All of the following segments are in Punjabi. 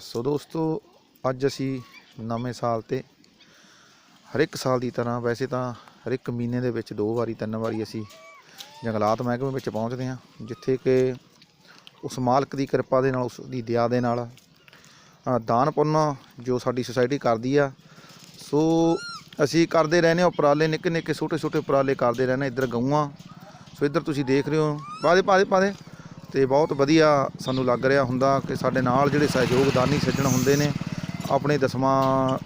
ਸੋ ਦੋਸਤੋ, ਅੱਜ ਅਸੀਂ ਨਵੇਂ ਸਾਲ ਤੇ ਹਰ ਇੱਕ ਸਾਲ ਦੀ ਤਰ੍ਹਾਂ ਵੈਸੇ ਤਾਂ ਹਰ ਇੱਕ ਮਹੀਨੇ ਦੇ ਵਿੱਚ ਦੋ ਵਾਰੀ, ਤਿੰਨ ਵਾਰੀ ਅਸੀਂ ਜੰਗਲਾਤ ਮਹਿਕਮੇ ਵਿੱਚ ਪਹੁੰਚਦੇ ਹਾਂ, ਜਿੱਥੇ ਕਿ ਉਸ ਮਾਲਕ ਦੀ ਕਿਰਪਾ ਦੇ ਨਾਲ, ਉਸ ਦੀ ਦਇਆ ਦੇ ਨਾਲ ਦਾਨ ਪੁੰਨ ਜੋ ਸਾਡੀ ਸੁਸਾਇਟੀ ਕਰਦੀ ਆ। ਸੋ ਅਸੀਂ ਕਰਦੇ ਰਹਿੰਦੇ ਹਾਂ ਉਪਰਾਲੇ ਨਿੱਕੇ ਨਿੱਕੇ ਛੋਟੇ ਛੋਟੇ ਉਪਰਾਲੇ ਕਰਦੇ ਰਹਿੰਦੇ ਇੱਧਰ ਗਊਆਂ। ਸੋ ਇੱਧਰ ਤੁਸੀਂ ਦੇਖ ਰਹੇ ਹੋ ਪਾਦੇ ਪਾਦੇ ਪਾਦੇ ਤੇ ਬਹੁਤ ਵਧੀਆ ਸਾਨੂੰ ਲੱਗ ਰਿਹਾ ਹੁੰਦਾ ਕਿ ਸਾਡੇ ਨਾਲ ਜਿਹੜੇ ਸਹਿਯੋਗਦਾਨੀ ਸੱਜਣ ਹੁੰਦੇ ਨੇ, ਆਪਣੇ ਦਸਵਾਂ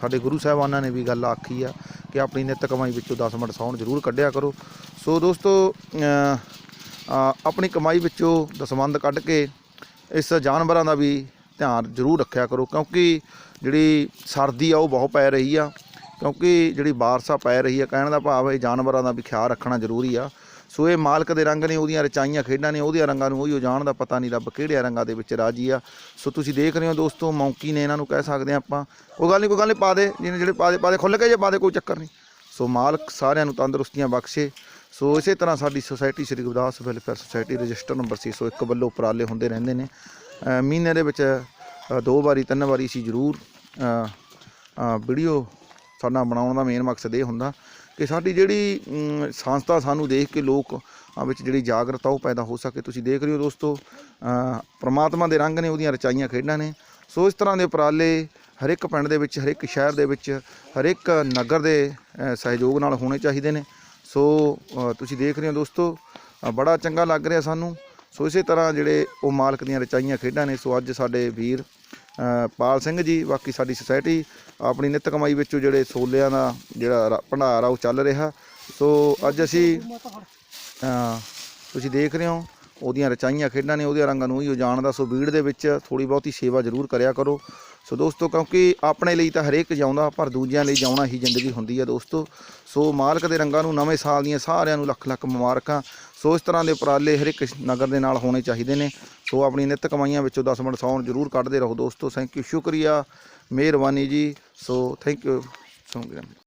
ਸਾਡੇ ਗੁਰੂ ਸਾਹਿਬਾਨਾਂ ਨੇ ਵੀ ਗੱਲ ਆਖੀ ਆ ਕਿ ਆਪਣੀ ਨਿੱਤ ਕਮਾਈ ਵਿੱਚੋਂ 10 ਮਿੰਟ ਸੌਣ ਜ਼ਰੂਰ ਕੱਢਿਆ ਕਰੋ। ਸੋ ਦੋਸਤੋ ਆਪਣੀ ਕਮਾਈ ਵਿੱਚੋਂ ਦਸਵੰਦ ਕੱਢ ਕੇ ਇਸ ਜਾਨਵਰਾਂ ਦਾ ਵੀ ਧਿਆਨ ਜ਼ਰੂਰ ਰੱਖਿਆ ਕਰੋ, ਕਿਉਂਕਿ ਜਿਹੜੀ ਸਰਦੀ ਆ ਉਹ ਬਹੁਤ ਪੈ ਰਹੀ ਆ। ਕਿਉਂਕਿ ਜਿਹੜੀ ਬਾਰਸਾ ਪੈ ਰਹੀ ਆ, ਕਹਿਣ ਦਾ ਭਾਵ ਹੈ ਜਾਨਵਰਾਂ ਦਾ ਵੀ ਖਿਆਲ ਰੱਖਣਾ ਜ਼ਰੂਰੀ ਆ। ਸੋ ਇਹ ਮਾਲਕ ਦੇ ਰੰਗ ਨੇ, ਉਹਦੀਆਂ ਰਚਾਈਆਂ, ਖੇਡਾਂ ਨੇ, ਉਹਦੀਆਂ ਰੰਗਾਂ ਨੂੰ ਉਹੀ ਉਹ ਜਾਣਦਾ ਪਤਾ ਨਹੀਂ ਰੱਬ ਕਿਹੜੇ ਰੰਗਾਂ ਦੇ ਵਿੱਚ ਰਾਜੀ ਆ। ਸੋ ਤੁਸੀਂ ਦੇਖ ਰਹੇ ਹੋ ਦੋਸਤੋ, ਮੌਂਕੀ ਨੇ ਇਹਨਾਂ ਨੂੰ ਕਹਿ ਸਕਦੇ ਆ ਆਪਾਂ। ਉਹ ਗੱਲ ਨਹੀਂ, ਕੋਈ ਗੱਲ ਨਹੀਂ, ਪਾ ਦੇ, ਜਿਹਨੇ ਜਿਹੜੇ ਪਾ ਦੇ ਪਾ ਦੇ ਖੁੱਲ ਕੇ ਜੇ ਪਾ ਦੇ, ਕੋਈ ਚੱਕਰ ਨਹੀਂ। ਸੋ ਮਾਲਕ ਸਾਰਿਆਂ ਨੂੰ ਤੰਦਰੁਸਤੀਆਂ ਬਖਸ਼ੇ। ਸੋ ਇਸੇ ਤਰ੍ਹਾਂ ਸਾਡੀ society Shri Gurdas welfare society register number 601 ਵੱਲੋਂ ਉਪਰਾਲੇ ਹੁੰਦੇ ਰਹਿੰਦੇ ਨੇ। ਮਹੀਨੇ ਦੇ ਵਿੱਚ ਦੋ ਵਾਰੀ, ਤਿੰਨ ਵਾਰੀ ਅਸੀਂ ਜ਼ਰੂਰ ਵੀਡੀਓ ਸਾਡਾ ਬਣਾਉਣ ਦਾ ਮੇਨ ਮਕਸਦ ਇਹ ਹੁੰਦਾ ਕਿ ਸਾਡੀ ਜਿਹੜੀ ਸੰਸਥਾ ਸਾਨੂੰ ਦੇਖ ਕੇ ਲੋਕ ਆ ਵਿੱਚ ਜਿਹੜੀ ਜਾਗਰਤਾ ਉਹ ਪੈਦਾ ਹੋ ਸਕੇ। ਤੁਸੀਂ ਦੇਖ ਰਹੇ ਹੋ ਦੋਸਤੋ ਅ, ਪ੍ਰਮਾਤਮਾ ਦੇ ਰੰਗ ਨੇ ਉਹਦੀਆਂ ਰਚਾਈਆਂ ਖੇਡਾਂ ਨੇ। ਸੋ ਇਸ ਤਰ੍ਹਾਂ ਦੇ ਉਪਰਾਲੇ ਹਰ ਇੱਕ ਪਿੰਡ ਦੇ ਵਿੱਚ ਹਰ ਇੱਕ ਸ਼ਹਿਰ ਦੇ ਵਿੱਚ ਹਰ ਇੱਕ ਨਗਰ ਦੇ ਸਹਿਯੋਗ ਨਾਲ ਹੋਣੇ ਚਾਹੀਦੇ ਨੇ। ਸੋ ਤੁਸੀਂ ਦੇਖ ਰਹੇ ਹੋ ਦੋਸਤੋ ਬੜਾ ਚੰਗਾ ਲੱਗ ਰਿਹਾ ਸਾਨੂੰ। ਸੋ ਇਸੇ ਤਰ੍ਹਾਂ ਜਿਹੜੇ ਉਹ ਮਾਲਕ ਦੀਆਂ ਰਚਾਈਆਂ ਖੇਡਾਂ ਨੇ ਸੋ ਅੱਜ ਸਾਡੇ ਵੀਰ ਪਾਲ ਸਿੰਘ ਜੀ, ਬਾਕੀ ਸਾਡੀ ਸੁਸਾਇਟੀ ਆਪਣੀ ਨਿੱਤ ਕਮਾਈ ਵਿੱਚੋਂ ਜਿਹੜੇ ਸੋਲਿਆਂ ਦਾ ਜਿਹੜਾ ਰ- ਭੰਡਾਰ ਆ ਉਹ ਚੱਲ ਰਿਹਾ। ਸੋ ਅੱਜ ਅਸੀਂ ਤੁਸੀਂ ਦੇਖ ਰਹੇ ਹੋ, ਉਹਦੀਆਂ ਰਚਾਈਆਂ ਖੇਡਾਂ ਨੇ ਉਹਦੇ ਰੰਗਾਂ ਨੂੰ ਹੀ ਉਹ ਜਾਣਦਾ ਸੋ ਵੀੜ ਦੇ ਵਿੱਚ ਥੋੜੀ ਬਹੁਤੀ ਸੇਵਾ ਜ਼ਰੂਰ ਕਰਿਆ ਕਰੋ। ਸੋ ਦੋਸਤੋ, ਕਿਉਂਕਿ ਆਪਣੇ ਲਈ ਤਾਂ ਹਰੇਕ ਜਾਉਂਦਾ, ਪਰ ਦੂਜਿਆਂ ਲਈ ਜਾਉਣਾ ਹੀ ਜ਼ਿੰਦਗੀ ਹੁੰਦੀ ਹੈ ਦੋਸਤੋ। ਸੋ ਮਾਲਕ ਦੇ ਰੰਗਾਂ ਨੂੰ, ਨਵੇਂ ਸਾਲ ਦੀਆਂ ਸਾਰਿਆਂ ਨੂੰ ਲੱਖ ਲੱਖ ਮੁਬਾਰਕਾਂ। ਸੋ ਇਸ ਤਰ੍ਹਾਂ ਦੇ ਉਪਰਾਲੇ ਹਰੇਕ ਨਗਰ ਦੇ ਨਾਲ ਹੋਣੇ ਚਾਹੀਦੇ ਨੇ। ਸੋ ਆਪਣੀ ਨਿੱਤ ਕਮਾਈਆਂ ਵਿੱਚੋਂ 10 ਮਿੰਟ ਸੌਣ ਜ਼ਰੂਰ ਕੱਢਦੇ ਰਹੋ ਦੋਸਤੋ। ਥੈਂਕ ਯੂ ਸ਼ੁਕਰੀਆ। ਮਿਹਰਬਾਨੀ ਜੀ। So thank you so